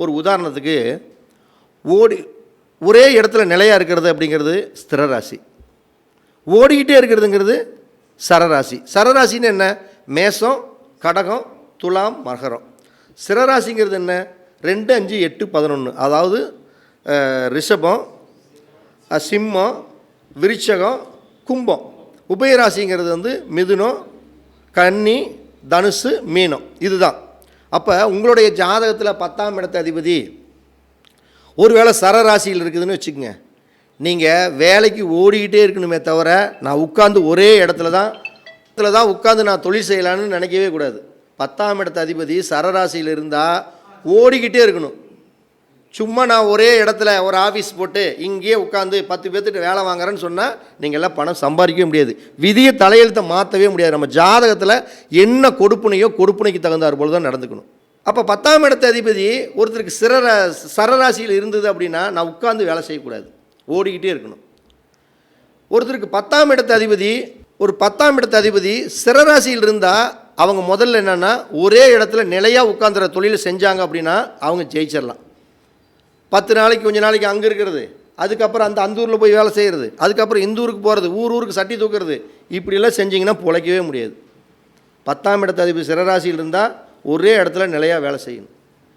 ஒரு உதாரணத்துக்கு ஓடி ஒரே இடத்துல நிலையாக இருக்கிறது அப்படிங்கிறது ஸ்திர ராசி ஓடிக்கிட்டே இருக்கிறதுங்கிறது சரராசி. சரராசின்னு என்ன? மேசம் கடகம் துலாம் மகரம். சிரராசிங்கிறது என்ன? ரெண்டு அஞ்சு எட்டு பதினொன்று அதாவது ரிஷபம் சிம்மம் விருச்சகம் கும்பம். உபயராசிங்கிறது வந்து மிதுனம் கன்னி தனுசு மீனம். இதுதான். அப்போ உங்களுடைய ஜாதகத்தில் பத்தாம் இடத்த அதிபதி ஒருவேளை சரராசியில் இருக்குதுன்னு வச்சுக்கோங்க. நீங்கள் வேலைக்கு ஓடிக்கிட்டே இருக்கணுமே தவிர நான் உட்காந்து ஒரே இடத்துல தான் இடத்துல தான் உட்காந்து நான் தொழில் செய்யலான்னு நினைக்கவே கூடாது. பத்தாம் இடத்த அதிபதி சரராசியில் இருந்தால் ஓடிக்கிட்டே இருக்கணும். சும்மா நான் ஒரே இடத்துல ஒரு ஆஃபீஸ் போட்டு இங்கேயே உட்காந்து பத்து பேர்த்துட்டு வேலை வாங்குறேன்னு சொன்னால் நீங்கள் எல்லாம் பணம் சம்பாதிக்கவே முடியாது. விதியை தலையெழுத்தை மாற்றவே முடியாது. நம்ம ஜாதகத்தில் என்ன கொடுப்புனையோ கொடுப்புனைக்கு தகுந்தார் போல் தான் நடந்துக்கணும். அப்போ பத்தாம் இடத்த அதிபதி ஒருத்தருக்கு சிறரா சரராசியில் இருந்தது அப்படின்னா நான் உட்காந்து வேலை செய்யக்கூடாது. ஓடிக்கிட்டே இருக்கணும். ஒருத்தருக்கு பத்தாம் இடத்த அதிபதி ஒரு பத்தாம் இடத்த அதிபதி சிறராசியில் இருந்தால் அவங்க முதல்ல என்னென்னா ஒரே இடத்துல நிலையாக உட்காந்துற தொழில் செஞ்சாங்க அப்படின்னா அவங்க ஜெயிச்சிடலாம் பத்து நாளைக்கு கொஞ்ச நாளைக்கு அங்கே இருக்கிறது. அதுக்கப்புறம் அந்த அந்த ஊரில் போய் வேலை செய்கிறது அதுக்கப்புறம் இந்த ஊருக்கு போகிறது ஊர் ஊருக்கு சட்டி தூக்குறது. இப்படிலாம் செஞ்சிங்கன்னா பிழைக்கவே முடியாது. பத்தாம் இடத்த அதிபதி சிறராசியில் இருந்தால் ஒரே இடத்துல நிலையாக வேலை செய்யணும்.